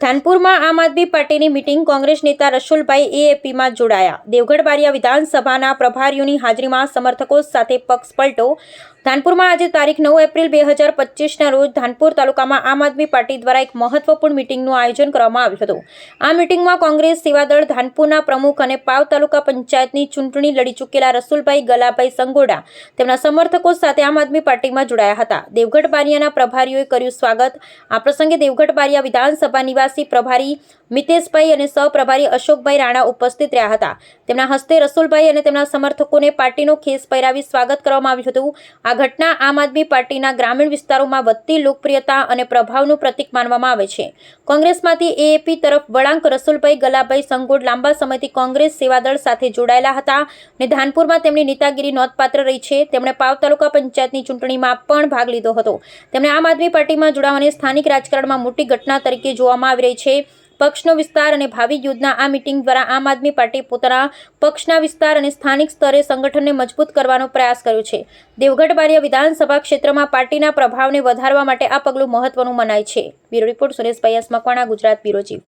ધાનપુરમાં આમ આદમી પાર્ટીની મિટિંગ કોંગ્રેસ નેતા રસુલભાઈ એએપીમાં જોડાયા. દેવગઢ બારિયા વિધાનસભાના પ્રભારીઓની હાજરીમાં સમર્થકો સાથે પક્ષ પલટો ધાનપુરમાં આજે તારીખ નવ એપ્રિલ બે હજાર પચીસના રોજ ધાનપુર તાલુકામાં આમ આદમી પાર્ટી દ્વારા એક મહત્વપૂર્ણ મિટિંગનું આયોજન કરવામાં આવ્યું હતું. આ મિટિંગમાં કોંગ્રેસ સેવાદળ, ધાનપુરના પ્રમુખ અને પાવ તાલુકા પંચાયતની ચૂંટણી લડી ચૂકેલા રસુલભાઈ ગલાભાઈ સંગોડા તેમના સમર્થકો સાથે આમ આદમી પાર્ટીમાં જોડાયા હતા. દેવગઢ બારિયાના પ્રભારીઓએ કર્યું સ્વાગત. આ પ્રસંગે દેવગઢ બારિયા વિધાનસભા નિવાસી પ્રભારી મિતેશભાઈ અને સહપ્રભારી અશોકભાઈ રાણા ઉપસ્થિત રહ્યા હતા. તેમના હસ્તે રસુલભાઈ અને તેમના સમર્થકોને પાર્ટીનો ખેસ પહેરાવી સ્વાગત કરવામાં આવ્યું હતું. આ ઘટના આમ આદમી પાર્ટીના ગ્રામીણ વિસ્તારોમાં વધતી લોકપ્રિયતા અને પ્રભાવનું પ્રતીક માનવામાં આવે છે. કોંગ્રેસમાંથી એએપી તરફ વળાંક રસુલભાઈ ગલાભાઈ સંગોડ લાંબા સમયથી કોંગ્રેસ સેવાદળ સાથે જોડાયેલા હતા અને ધાનપુરમાં તેમની નેતાગીરી નોંધપાત્ર રહી છે. તેમણે પાવ તાલુકા પંચાયતની ચૂંટણીમાં પણ ભાગ લીધો હતો. તેમણે આમ આદમી પાર્ટીમાં જોડાવાની સ્થાનિક રાજકારણમાં મોટી ઘટના તરીકે જોવામાં આવી રહી છે. પક્ષનો વિસ્તાર અને ભાવિ યુદ્ધના આ મિટિંગ દ્વારા આમ આદમી પાર્ટી પોતાના પક્ષના વિસ્તાર અને સ્થાનિક સ્તરે સંગઠનને મજબૂત કરવાનો પ્રયાસ કર્યો છે. દેવગઢ બારિયા વિધાનસભા ક્ષેત્રમાં પાર્ટીના પ્રભાવને વધારવા માટે આ પગલું મહત્વનું મનાય છે. બ્યુરો રિપોર્ટ સુરેશભાઈ અસમકવાણા ગુજરાત બ્યુરો ચીફ.